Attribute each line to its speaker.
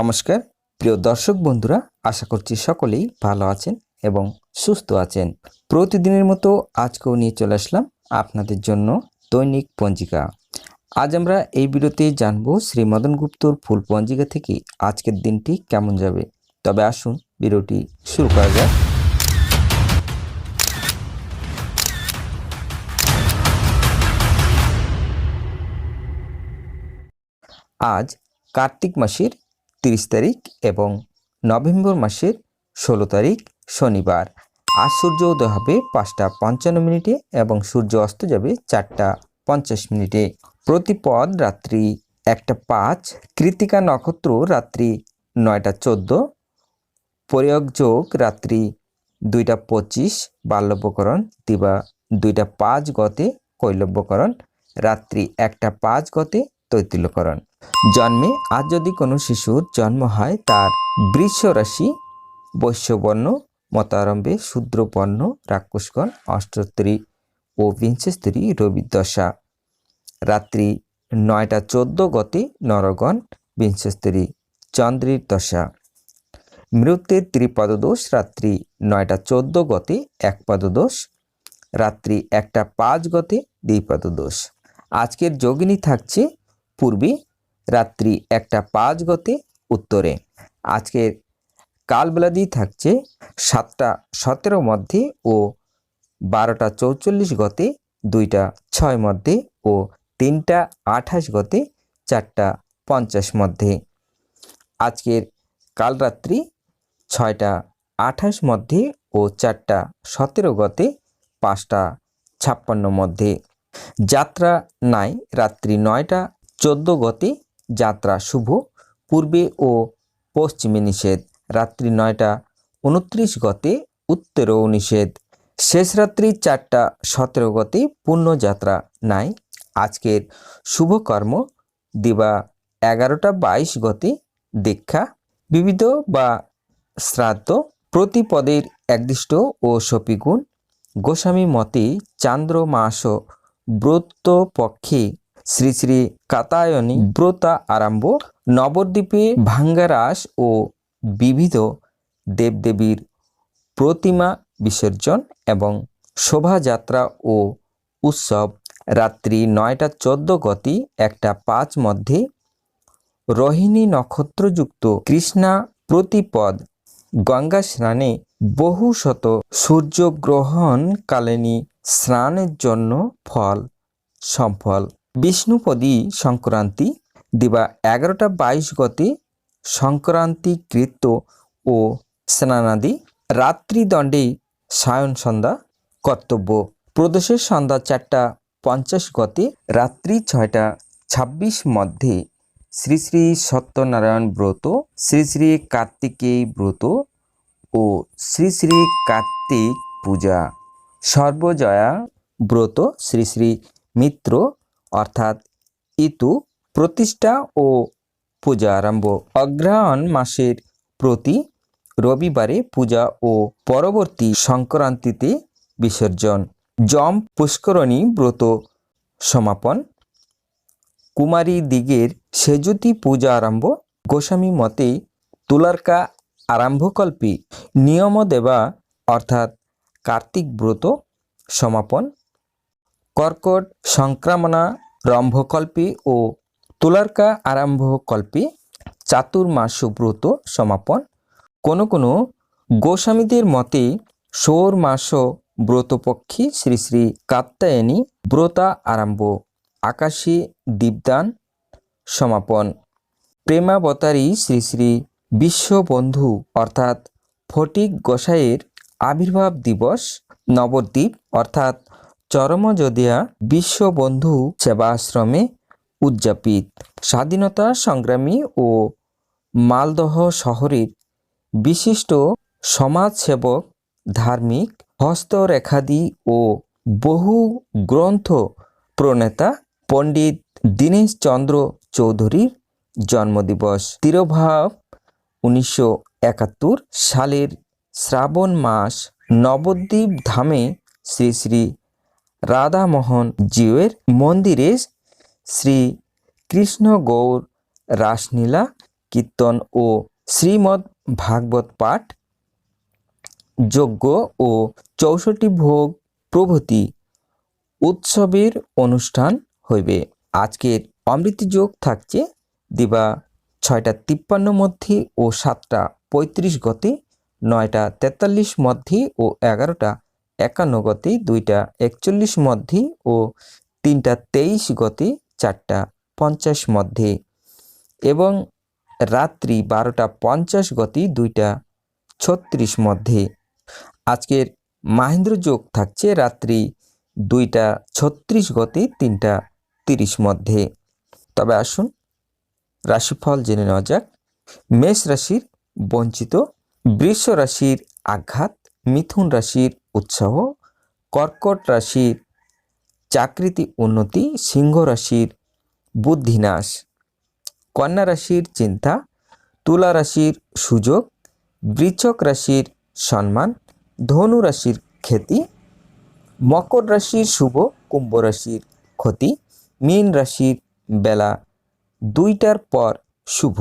Speaker 1: নমস্কার। প্রিয় দর্শক বন্ধুরা, আশা করছি সকলেই ভালো আছেন এবং সুস্থ আছেন। প্রতিদিনের মতো আজকেও নিয়ে চলে আসলাম আপনাদের জন্য দৈনিক পঞ্জিকা। আজ আমরা এই ভিডিওতে জানব শ্রী মদন গুপ্তর ফুল পঞ্জিকা থেকে আজকের দিনটি কেমন যাবে। তবে আসুন ভিডিওটি শুরু করা যাক। আজ কার্তিক মাসের তিরিশ তারিখ এবং নভেম্বর মাসের ষোলো তারিখ শনিবার। আজ সূর্য উদয় হবে পাঁচটা পঞ্চান্ন মিনিটে এবং সূর্য অস্ত যাবে চারটা পঞ্চাশ মিনিটে। প্রতিপদ রাত্রি একটা পাঁচ কৃতিকা নক্ষত্র রাত্রি নয়টা চোদ্দ, প্রয়োগ যোগ রাত্রি দুইটা পঁচিশ বাল্যব্যকরণ দিবা দুইটা পাঁচ গতে, কৈলব্যকরণ রাত্রি একটা পাঁচ গতে তৈতিল্যকরণ। জন্মে আজ যদি কোনো শিশুর জন্ম হয়, তার বৃষ রাশি বৈশ্যবর্ণ, মতারম্ভে শূদ্রবর্ণ, রাক্ষসগণ অষ্টোত্তরী ও বিংশস্তরী রবিদশা রাত্রি নয়টা চোদ্দ গতি নরগণ, বিংশস্তরী চন্দ্রের দশা। মৃত্যুর ত্রিপদদোষ রাত্রি নয়টা চোদ্দ গতে এক পদদোষ রাত্রি একটা পাঁচ গতে দ্বিপদদোষ। আজকের যোগিনী থাকছে পূর্বে রাত্রি একটা পাঁচ গতে উত্তরে। আজকের কালবেলাদি থাকছে সাতটা সতেরো মধ্যে ও বারোটা চৌচল্লিশ গতে, দুইটা ছয় মধ্যে ও তিনটা আঠাশ গতে, চারটা পঞ্চাশ মধ্যে। আজকের কালরাত্রি ছয়টা আঠাশ মধ্যে ও চারটা সতেরো গতে, পাঁচটা ছাপ্পান্ন মধ্যে। যাত্রা নাই রাত্রি নয়টা চোদ্দ গতে যাত্রা শুভ, পূর্বে ও পশ্চিমে নিষেধ। রাত্রি নয়টা উনত্রিশ গতে, উত্তরেও নিষেধ। শেষ রাত্রি চারটা সতেরো গতে পূর্ণযাত্রা নাই। আজকের শুভকর্ম দিবা এগারোটা বাইশ গতে, দীক্ষা। বিবিধ বা শ্রাদ্ধ প্রতিপদের একদিষ্ট ও সপিগুণ। গোস্বামী মতে চান্দ্র মাস ব্রত পক্ষে শ্রী শ্রী কাতায়নী ব্রতা আরম্ভ নবদ্বীপে ভাঙ্গারাস ও বিবিধ দেবদেবীর প্রতিমা বিসর্জন এবং শোভাযাত্রা ও উৎসব রাত্রি নয়টা চোদ্দ গতি একটা পাঁচ মধ্যে রোহিণী নক্ষত্রযুক্ত কৃষ্ণা প্রতিপদ গঙ্গা স্নানে বহু শত সূর্যগ্রহণ কালিনী স্নানের জন্য ফল সম্ফল বিষ্ণুপদী সংক্রান্তি, দিবা এগারোটা বাইশ গতে সংক্রান্তি কৃত্য ও স্নানাদি রাত্রিদণ্ডে সায়ন সন্ধ্যা কর্তব্য। প্রদোষের সন্ধ্যা চারটা পঞ্চাশ গতে রাত্রি ছয়টা ছাব্বিশ মধ্যে শ্রী শ্রী সত্যনারায়ণ ব্রত, শ্রী শ্রী কার্তিকেয় ব্রত ও শ্রী শ্রী কার্তিক পূজা। সর্বজয়া ব্রত শ্রী শ্রী মিত্র অর্থাৎ ইতু, প্রতিষ্ঠা ও পূজা আরম্ভ। অগ্রহায়ণ মাসের প্রতি রবিবারে পূজা ও পরবর্তী সংক্রান্তিতে বিসর্জন। জম পুষ্করণী ব্রত সমাপন। কুমারী দিগের সেজুতি পূজা আরম্ভ। গোস্বামী মতে তুলারকা আরম্ভকল্পে নিয়ম দেবা অর্থাৎ কার্তিক ব্রত সমাপন। কর্কট সংক্রামণা রম্ভকল্পে ও তুলারকা আরম্ভকল্পে চাতুর্মাস ব্রত সমাপন। কোনো কোনো গোস্বামীদের মতে সৌর মাস ব্রতপক্ষী শ্রী শ্রী কাত্তায়নী ব্রতা আরম্ভ, আকাশী দীপদান সমাপন। প্রেমাবতারী শ্রী শ্রী বিশ্ববন্ধু অর্থাৎ ফটিক গোসাইয়ের আবির্ভাব দিবস নবদ্বীপ অর্থাৎ চরমযোদিয়া বিশ্ববন্ধু সেবাশ্রমে উদযাপিত। স্বাধীনতা সংগ্রামী ও মালদহ শহরের বিশিষ্ট সমাজসেবক, ধার্মিক, হস্তরেখাদি ও বহু গ্রন্থ প্রণেতা পণ্ডিত দীনেশ চন্দ্র চৌধুরীর জন্মদিবস। তিরোভাব উনিশশো একাত্তর সালের শ্রাবণ মাস নবদ্বীপ ধামে শ্রী শ্রী রাধামোহন জিউয়ের মন্দিরে শ্রী কৃষ্ণ গৌর রাসলীলা কীর্তন ও শ্রীমদ্ ভাগবত পাঠ যজ্ঞ ও চৌষট্টি ভোগ প্রভৃতি উৎসবের অনুষ্ঠান হইবে। আজকের অমৃতি যোগ থাকছে দিবা ছয়টা তিপ্পান্ন মধ্যে ও সাতটা পঁয়ত্রিশ গতে, নয়টা তেতাল্লিশ মধ্যে ও এগারোটা একান্ন গতি, দুইটা একচল্লিশ মধ্যে ও তিনটা তেইশ গতি, চারটা পঞ্চাশ মধ্যে। এবং রাত্রি বারোটা পঞ্চাশ গতি, দুইটা ছত্রিশ মধ্যে। আজকের মাহেন্দ্র যোগ থাকছে রাত্রি দুইটা ছত্রিশ গতি, তিনটা তিরিশ মধ্যে। তবে আসুন রাশিফল জেনে নেওয়া যাক। মেষ রাশির বঞ্চিত, বৃষ রাশির আঘাত মিথুন রাশির উৎসাহ, কর্কট রাশির চাকরিতে উন্নতি, সিংহ রাশির বুদ্ধিনাশ, কন্যা রাশির চিন্তা, তুলা রাশির সুযোগ বৃশ্চক রাশির সম্মান, ধনু রাশির খ্যাতি, মকর রাশির শুভ, কুম্ভ রাশির ক্ষতি, মীন রাশির বেলা দুইটার পর শুভ।